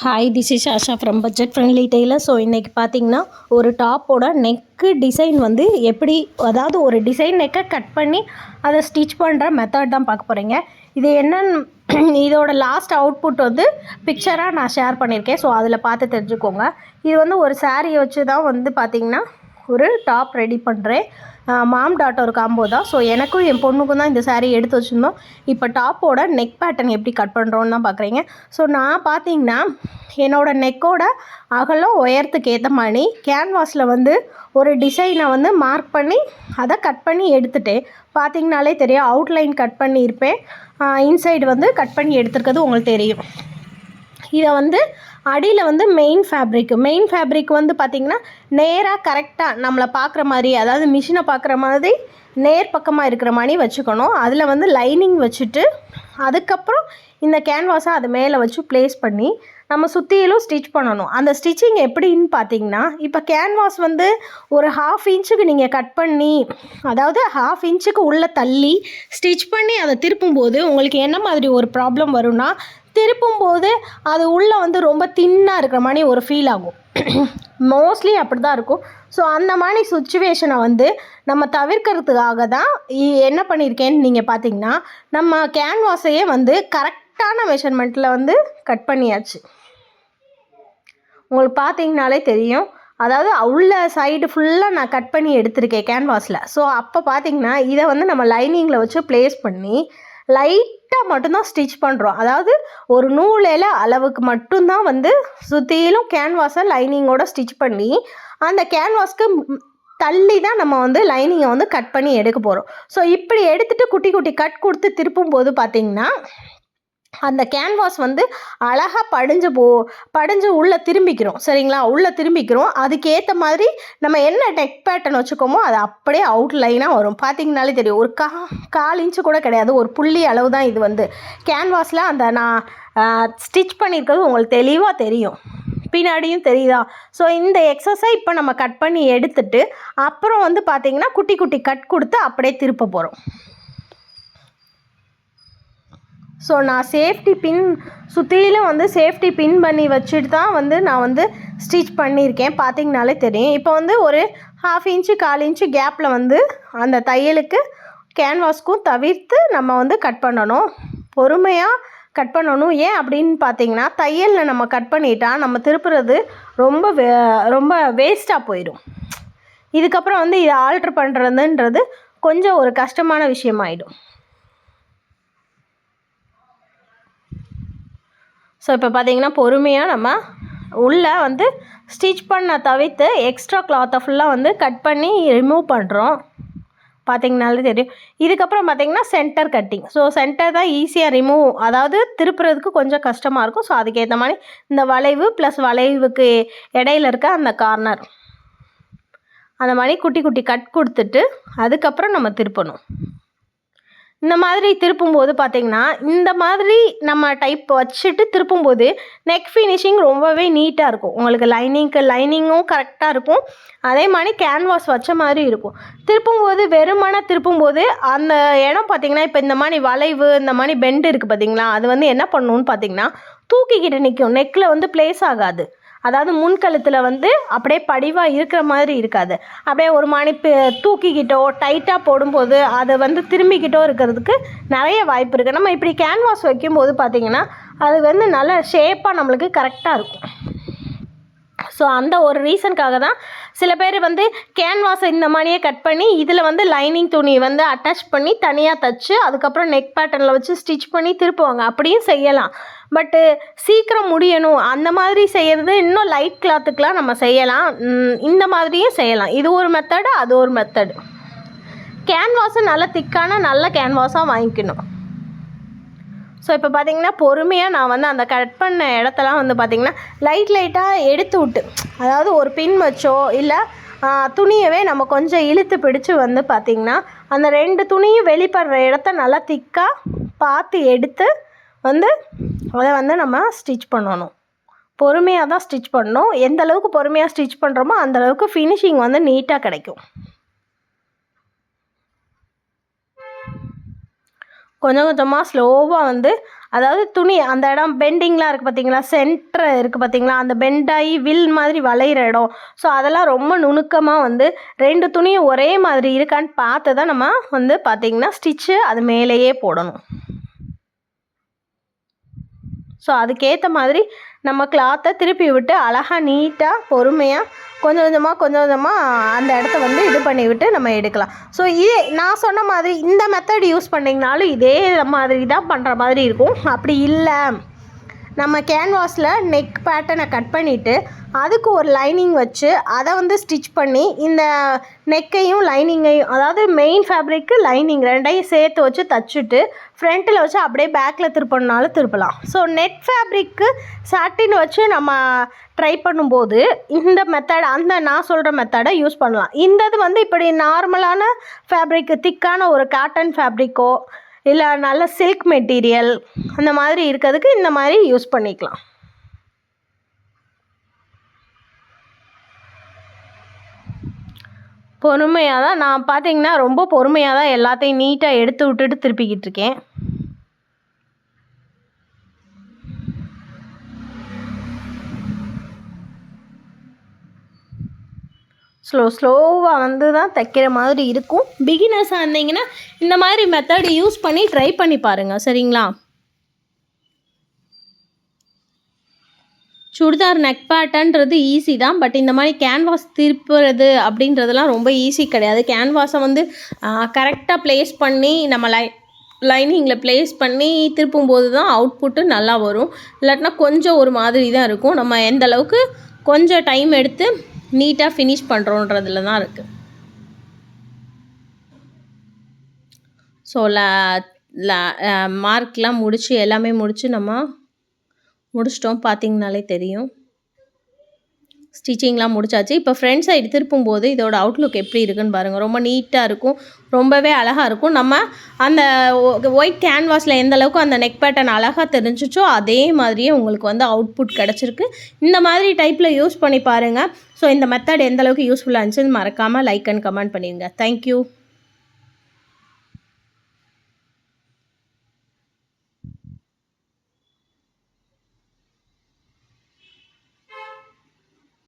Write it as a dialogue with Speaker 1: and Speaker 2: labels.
Speaker 1: hi this is Asha from budget friendly tailor so இன்னைக்கு பார்த்தீங்கன்னா ஒரு டாப்போட நெக்கு டிசைன் வந்து எப்படி அதாவது ஒரு டிசைன் நெக்கை கட் பண்ணி அதை ஸ்டிச் பண்ணுற மெத்தட் தான் பார்க்க போகிறீங்க இது என்னன்னு இதோட லாஸ்ட் அவுட்புட் வந்து பிக்சராக நான் ஷேர் பண்ணியிருக்கேன் ஸோ அதில் பார்த்து தெரிஞ்சுக்கோங்க இது வந்து ஒரு சாரியை வச்சு தான் வந்து பார்த்திங்கன்னா ஒரு டாப் ரெடி பண்ணுறேன் மாம் டாட் ஒரு காம்போ தான் ஸோ எனக்கும் என் பொண்ணுக்கும் தான் இந்த சாரீ எடுத்து வச்சுருந்தோம் இப்போ டாப்போட நெக் பேட்டர்ன் எப்படி கட் பண்ணுறோன்னு தான் பார்க்குறீங்க ஸோ நான் பார்த்தீங்கன்னா என்னோடய நெக்கோட அகலம் உயரத்துக்கு ஏற்ற மாதிரி கேன்வாஸில் வந்து ஒரு டிசைனை வந்து மார்க் பண்ணி அதை கட் பண்ணி எடுத்துட்டேன் பார்த்தீங்கனாலே தெரியும் அவுட்லைன் கட் பண்ணியிருப்பேன் இன்சைடு வந்து கட் பண்ணி எடுத்துருக்கிறது உங்களுக்கு தெரியும் இதை வந்து அடியில் வந்து மெயின் ஃபேப்ரிக் மெயின் ஃபேப்ரிக் வந்து பார்த்திங்கன்னா நேராக கரெக்டாக நம்மளை பார்க்குற மாதிரி அதாவது மிஷினை பார்க்குற மாதிரி நேர் பக்கமாக இருக்கிற மாதிரி வச்சுக்கணும் அதில் வந்து லைனிங் வச்சுட்டு அதுக்கப்புறம் இந்த கேன்வாஸை அது மேலே வச்சு ப்ளேஸ் பண்ணி நம்ம சுற்றியிலும் ஸ்டிச் பண்ணணும் அந்த ஸ்டிச்சிங் எப்படின்னு பார்த்தீங்கன்னா இப்போ கேன்வாஸ் வந்து ஒரு ஹாஃப் இன்ச்சுக்கு நீங்கள் கட் பண்ணி அதாவது ஹாஃப் இன்ச்சுக்கு உள்ளே தள்ளி ஸ்டிச் பண்ணி அதை திருப்பும்போது உங்களுக்கு என்ன மாதிரி ஒரு ப்ராப்ளம் வரும்னா திருப்பும் போது அது உள்ளே வந்து ரொம்ப தின்னாக இருக்கிற மாதிரி ஒரு ஃபீல் ஆகும் மோஸ்ட்லி அப்படி தான் இருக்கும் ஸோ அந்த மாதிரி சுச்சுவேஷனை வந்து நம்ம தவிர்க்கிறதுக்காக தான் என்ன பண்ணியிருக்கேன்னு நீங்கள் பார்த்தீங்கன்னா நம்ம கேன்வாஸையே வந்து கரெக்டான மெஷர்மெண்ட்டில் வந்து கட் பண்ணியாச்சு உங்களுக்கு பார்த்தீங்கனாலே தெரியும் அதாவது உள்ள சைடு ஃபுல்லாக நான் கட் பண்ணி எடுத்திருக்கேன் கேன்வாஸில் ஸோ அப்போ பார்த்தீங்கன்னா இதை வந்து நம்ம லைனிங்கில் வச்சு ப்ளேஸ் பண்ணி லைட் லைட்டாக மட்டும்தான் ஸ்டிச் பண்ணுறோம் அதாவது ஒரு நூலில் அளவுக்கு மட்டும்தான் வந்து சுற்றிலும் கேன்வாஸை லைனிங்கோட ஸ்டிச் பண்ணி அந்த கேன்வாஸ்க்கு தள்ளி தான் நம்ம வந்து லைனிங்கை வந்து கட் பண்ணி எடுக்க போகிறோம் ஸோ இப்படி எடுத்துகிட்டு குட்டி குட்டி கட் கொடுத்து திருப்பும் போது பார்த்திங்கன்னா அந்த கேன்வாஸ் வந்து அழகாக படிஞ்சு போ படிஞ்சு உள்ளே திரும்பிக்கிறோம் சரிங்களா உள்ளே திரும்பிக்கிறோம் அதுக்கேற்ற மாதிரி நம்ம என்ன டெக் பேட்டர்ன் வச்சுக்கோமோ அது அப்படியே அவுட்லைனாக வரும் பார்த்தீங்கனாலே தெரியும் ஒரு கா கால் இன்ச்சு கூட கிடையாது ஒரு புள்ளி அளவு தான் இது வந்து கேன்வாஸில் அந்த நான் ஸ்டிச் பண்ணியிருக்கிறது உங்களுக்கு தெளிவாக தெரியும் பின்னாடியும் தெரியுதா ஸோ இந்த எக்ஸசைஸ் இப்போ நம்ம கட் பண்ணி எடுத்துட்டு அப்புறம் வந்து பார்த்திங்கன்னா குட்டி குட்டி கட் கொடுத்து அப்படியே திருப்ப போகிறோம் ஸோ நான் சேஃப்டி பின் சுற்றிலும் வந்து சேஃப்டி பின் பண்ணி வச்சுட்டு தான் வந்து நான் வந்து ஸ்டிச் பண்ணியிருக்கேன் பார்த்திங்கனாலே தெரியும் இப்போ வந்து ஒரு ஹாஃப் இன்ச்சு கால் இன்ச்சு கேப்பில் வந்து அந்த தையலுக்கு கேன்வாஸ்க்கும் தவிர்த்து நம்ம வந்து கட் பண்ணணும் பொறுமையாக கட் பண்ணணும் ஏன் அப்படின்னு பார்த்தீங்கன்னா தையலில் நம்ம கட் பண்ணிட்டால் நம்ம திருப்புறது ரொம்ப வே ரொம்ப வேஸ்ட்டாக போயிடும் இதுக்கப்புறம் வந்து இதை ஆல்ட்ரு பண்ணுறதுன்றது கொஞ்சம் ஒரு கஷ்டமான விஷயமாயிடும் ஸோ இப்போ பார்த்தீங்கன்னா பொறுமையாக நம்ம உள்ளே வந்து ஸ்டிச் பண்ண தவிர்த்து எக்ஸ்ட்ரா கிளாத்தை ஃபுல்லாக வந்து கட் பண்ணி ரிமூவ் பண்ணுறோம் பார்த்திங்கனாலே தெரியும் இதுக்கப்புறம் பார்த்திங்கன்னா சென்டர் கட்டிங் ஸோ சென்டர் தான் ஈஸியாக ரிமூவ் அதாவது திருப்புறதுக்கு கொஞ்சம் கஷ்டமாக இருக்கும் ஸோ அதுக்கேற்ற மாதிரி இந்த வளைவு ப்ளஸ் வளைவுக்கு இடையில இருக்க அந்த கார்னர் அந்த மாதிரி குட்டி குட்டி கட் கொடுத்துட்டு அதுக்கப்புறம் நம்ம திருப்பணும் இந்த மாதிரி திருப்பும்போது பார்த்திங்கன்னா இந்த மாதிரி நம்ம டைப் வச்சுட்டு திருப்பும்போது நெக் ஃபினிஷிங் ரொம்பவே நீட்டாக இருக்கும் உங்களுக்கு லைனிங்க்கு லைனிங்கும் கரெக்டாக இருக்கும் அதே மாதிரி கேன்வாஸ் வச்ச மாதிரி இருக்கும் திருப்பும்போது வெறுமன திருப்பும்போது அந்த இடம் பார்த்தீங்கன்னா இப்போ இந்த மாதிரி வளைவு இந்த மாதிரி பெண்டு இருக்குது பார்த்திங்களா அது வந்து என்ன பண்ணணும்னு பார்த்தீங்கன்னா தூக்கிக்கிட்டு நிற்கும் நெக்கில் வந்து ப்ளேஸ் ஆகாது அதாவது முன்கழுத்தில் வந்து அப்படியே படிவாக இருக்கிற மாதிரி இருக்காது அப்படியே ஒரு மாதிரி தூக்கிக்கிட்டோ டைட்டாக போடும்போது அதை வந்து திரும்பிக்கிட்டோ இருக்கிறதுக்கு நிறைய வாய்ப்பு இருக்குது நம்ம இப்படி கேன்வாஸ் வைக்கும்போது பார்த்திங்கன்னா அது வந்து நல்ல ஷேப்பாக நம்மளுக்கு கரெக்டாக இருக்கும் ஸோ அந்த ஒரு ரீசனுக்காக தான் சில பேர் வந்து கேன்வாஸை இந்த மாதிரியே கட் பண்ணி இதில் வந்து லைனிங் துணி வந்து அட்டாச் பண்ணி தனியாக தச்சு அதுக்கப்புறம் நெக் பேட்டர்னில் வச்சு ஸ்டிச் பண்ணி திருப்புவாங்க அப்படியும் செய்யலாம் பட்டு சீக்கிரம் முடியணும் அந்த மாதிரி செய்கிறது இன்னும் லைட் கிளாத்துக்கெலாம் நம்ம செய்யலாம் இந்த மாதிரியும் செய்யலாம் இது ஒரு மெத்தடு அது ஒரு மெத்தடு கேன்வாஸும் நல்ல திக்கான நல்ல கேன்வாஸாக வாங்கிக்கணும் ஸோ இப்போ பார்த்திங்கன்னா பொறுமையாக நான் வந்து அந்த கட் பண்ண இடத்தெல்லாம் வந்து பார்த்திங்கன்னா லைட் லைட்டாக எடுத்து விட்டு அதாவது ஒரு பின் வச்சோ இல்லை துணியவே நம்ம கொஞ்சம் இழுத்து பிடிச்சி வந்து பார்த்திங்கன்னா அந்த ரெண்டு துணியும் வெளிப்படுற இடத்த நல்லா திக்காக பார்த்து எடுத்து வந்து அதை வந்து நம்ம ஸ்டிச் பண்ணணும் பொறுமையாக தான் ஸ்டிச் பண்ணணும் எந்த அளவுக்கு பொறுமையாக ஸ்டிச் பண்ணுறோமோ அந்தளவுக்கு ஃபினிஷிங் வந்து நீட்டாக கிடைக்கும் கொஞ்சம் கொஞ்சமாக ஸ்லோவாக வந்து அதாவது துணி அந்த இடம் பெண்டிங்லாம் இருக்குது பார்த்தீங்களா சென்டர் இருக்குது பார்த்தீங்களா அந்த பெண்டாகி வில் மாதிரி வளைகிற இடம் ஸோ அதெல்லாம் ரொம்ப நுணுக்கமாக வந்து ரெண்டு துணியும் ஒரே மாதிரி இருக்கான்னு பார்த்து தான் நம்ம வந்து பார்த்திங்கன்னா ஸ்டிச்சு அது மேலேயே போடணும் ஸோ அதுக்கேற்ற மாதிரி நம்ம கிளாத்தை திருப்பி விட்டு அழகாக நீட்டாக பொறுமையாக கொஞ்சம் கொஞ்சமாக கொஞ்சம் கொஞ்சமாக அந்த இடத்த வந்து இது பண்ணிவிட்டு நம்ம எடுக்கலாம் ஸோ இதே நான் சொன்ன மாதிரி இந்த மெத்தட் யூஸ் பண்ணிங்கனாலும் இதே மாதிரி தான் பண்ணுற மாதிரி இருக்கும் அப்படி இல்லை நம்ம கேன்வாஸில் நெக் பேட்டர்னை கட் பண்ணிவிட்டு அதுக்கு ஒரு லைனிங் வச்சு அதை வந்து ஸ்டிச் பண்ணி இந்த நெக்கையும் லைனிங்கையும் அதாவது மெயின் ஃபேப்ரிக்கு லைனிங் ரெண்டையும் சேர்த்து வச்சு தச்சுட்டு ஃப்ரண்ட்டில் வச்சு அப்படியே பேக்கில் திருப்பணுனாலும் திருப்பலாம் ஸோ நெட் ஃபேப்ரிக்கு சாட்டின் வச்சு நம்ம ட்ரை பண்ணும்போது இந்த மெத்தட் அந்த நான் சொல்கிற மெத்தடை யூஸ் பண்ணலாம் இந்தது வந்து இப்படி நார்மலான ஃபேப்ரிக்கு திக்கான ஒரு காட்டன் ஃபேப்ரிக்கோ இல்லை நல்ல சில்க் மெட்டீரியல் அந்த மாதிரி இருக்கிறதுக்கு இந்த மாதிரி யூஸ் பண்ணிக்கலாம் பொறுமையாக தான் நான் பார்த்தீங்கன்னா ரொம்ப பொறுமையாக தான் எல்லாத்தையும் நீட்டாக எடுத்து விட்டுட்டு திருப்பிக்கிட்டு இருக்கேன் ஸ்லோ ஸ்லோவாக வந்து தான் தைக்கிற மாதிரி இருக்கும் பிகினர்ஸாக இருந்தீங்கன்னா இந்த மாதிரி மெத்தடு யூஸ் பண்ணி ட்ரை பண்ணி பாருங்கள் சரிங்களா சுடிதார் நெக் பேட்டன்றது ஈஸி தான் பட் இந்த மாதிரி கேன்வாஸ் திருப்புறது அப்படின்றதெல்லாம் ரொம்ப ஈஸி கிடையாது கேன்வாஸை வந்து கரெக்டாக ப்ளேஸ் பண்ணி நம்ம லை லைனிங்கில் ப்ளேஸ் பண்ணி திருப்பும்போது தான் அவுட்புட்டு நல்லா வரும் இல்லாட்டினா கொஞ்சம் ஒரு மாதிரி தான் இருக்கும் நம்ம எந்த அளவுக்கு கொஞ்சம் டைம் எடுத்து நீட்டாக ஃபினிஷ் பண்ணுறோன்றதுல தான் இருக்குது ஸோ மார்க்லாம் uh, முடித்து எல்லாமே முடித்து நம்ம முடிச்சிட்டோம் பார்த்திங்கனாலே தெரியும் ஸ்டிச்சிங்லாம் முடிச்சாச்சு இப்போ ஃப்ரண்ட் சைடு திருப்பும் போது இதோட அவுட்லுக் எப்படி இருக்குன்னு பாருங்கள் ரொம்ப நீட்டாக இருக்கும் ரொம்பவே அழகாக இருக்கும் நம்ம அந்த ஒயிட் கேன்வாஸில் எந்த அளவுக்கு அந்த நெக் பேட்டர்ன் அழகாக தெரிஞ்சிச்சோ அதே மாதிரியே உங்களுக்கு வந்து அவுட்புட் கிடச்சிருக்கு இந்த மாதிரி டைப்பில் யூஸ் பண்ணி பாருங்கள் ஸோ இந்த மெத்தட் எந்த அளவுக்கு யூஸ்ஃபுல்லாக இருந்துச்சுன்னு மறக்காமல் லைக் அண்ட் கமெண்ட் பண்ணிடுங்க தேங்க்யூ